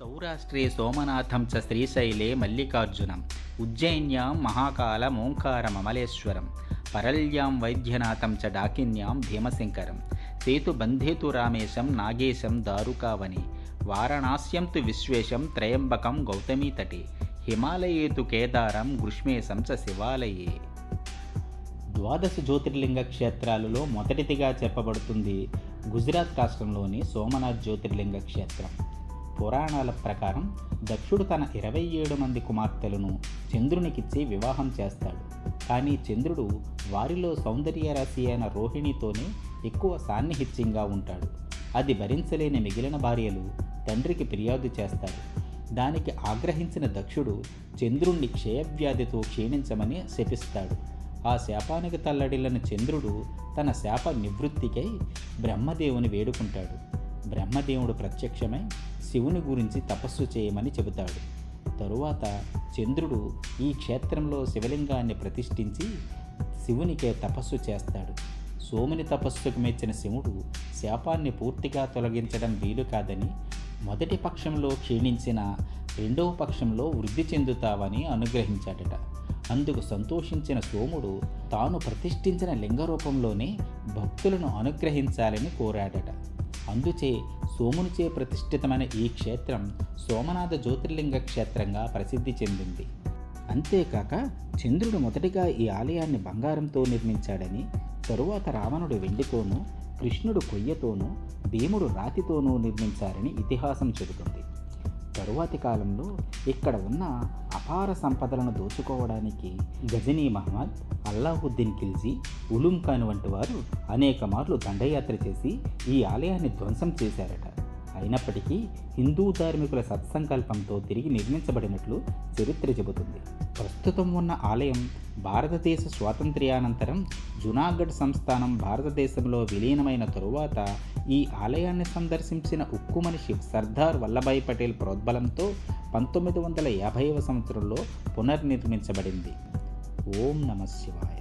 సౌరాష్ట్రే సోమనాథం చ శ్రీశైలే మల్లికార్జునం ఉజ్జయిన్యాం మహాకాలమోంకారమమలేశ్వరం పరల్యాం వైద్యనాథం చ డాకిన్యాం భీమశంకరం సేతుబంధేతు రామేశం నాగేశం దారుకావని వారణాస్యం తు విశ్వేశం త్రయంబకం గౌతమీతటే హిమాలయే తు కేదారం గ్రుష్మేశం చ శివాలయే. ద్వాదశ జ్యోతిర్లింగ క్షేత్రాలలో మొదటిదిగా చెప్పబడుతుంది గుజరాత్ రాష్ట్రంలోని సోమనాథ్ జ్యోతిర్లింగ క్షేత్రం. పురాణాల ప్రకారం దక్షుడు తన ఇరవై ఏడు మంది కుమార్తెలను చంద్రునికిచ్చి వివాహం చేస్తాడు. కానీ చంద్రుడు వారిలో సౌందర్య రాశి అయిన రోహిణితోనే ఎక్కువ సాన్నిహిత్యంగా ఉంటాడు. అది భరించలేని మిగిలిన భార్యలు తండ్రికి ఫిర్యాదు చేస్తారు. దానికి ఆగ్రహించిన దక్షుడు చంద్రుణ్ణి క్షయవ్యాధితో క్షీణించమని శపిస్తాడు. ఆ శాపానికి తల్లడిల్లిన చంద్రుడు తన శాప నివృత్తికై బ్రహ్మదేవుని వేడుకుంటాడు. బ్రహ్మదేవుడు ప్రత్యక్షమై శివుని గురించి తపస్సు చేయమని చెబుతాడు. తరువాత చంద్రుడు ఈ క్షేత్రంలో శివలింగాన్ని ప్రతిష్ఠించి శివునికే తపస్సు చేస్తాడు. సోముని తపస్సుకు మెచ్చిన శివుడు శాపాన్ని పూర్తిగా తొలగించడం వీలు కాదని మొదటి పక్షంలో క్షీణించిన రెండవ పక్షంలో వృద్ధి చెందుతావని అనుగ్రహించాడట. అందుకు సంతోషించిన సోముడు తాను ప్రతిష్ఠించిన లింగ రూపంలోనే భక్తులను అనుగ్రహించాలని కోరాడట. అందుచే సోమునిచే ప్రతిష్ఠితమైన ఈ క్షేత్రం సోమనాథ జ్యోతిర్లింగ క్షేత్రంగా ప్రసిద్ధి చెందింది. అంతేకాక చంద్రుడు మొదటిగా ఈ ఆలయాన్ని బంగారంతో నిర్మించాడని తరువాత రావణుడు వెండితోనూ కృష్ణుడు కొయ్యతోనూ భీముడు రాతితోనూ నిర్మించారని ఇతిహాసం చెబుతుంది. తరువాతి కాలంలో ఇక్కడ ఉన్న అపార సంపదలను దోచుకోవడానికి గజనీ మహమ్మద్ అల్లావుద్దీన్ ఖిల్జీ ఉలుం ఖాన్ వంటి వారు అనేక మార్లు దండయాత్ర చేసి ఈ ఆలయాన్ని ధ్వంసం చేశారట. అయినప్పటికీ హిందూ ధార్మికుల సత్సంకల్పంతో తిరిగి నిర్మించబడినట్లు చరిత్ర చెబుతుంది. ప్రస్తుతం ఉన్న ఆలయం భారతదేశ స్వాతంత్ర్యానంతరం జునాగఢ్ సంస్థానం భారతదేశంలో విలీనమైన తరువాత ఈ ఆలయాన్ని సందర్శించిన ఉక్కు మనిషి సర్దార్ వల్లభాయ్ పటేల్ ప్రోద్బలంతో పంతొమ్మిది వందల యాభైవ సంవత్సరంలో పునర్నిర్మించబడింది. ఓం నమ శివాయ.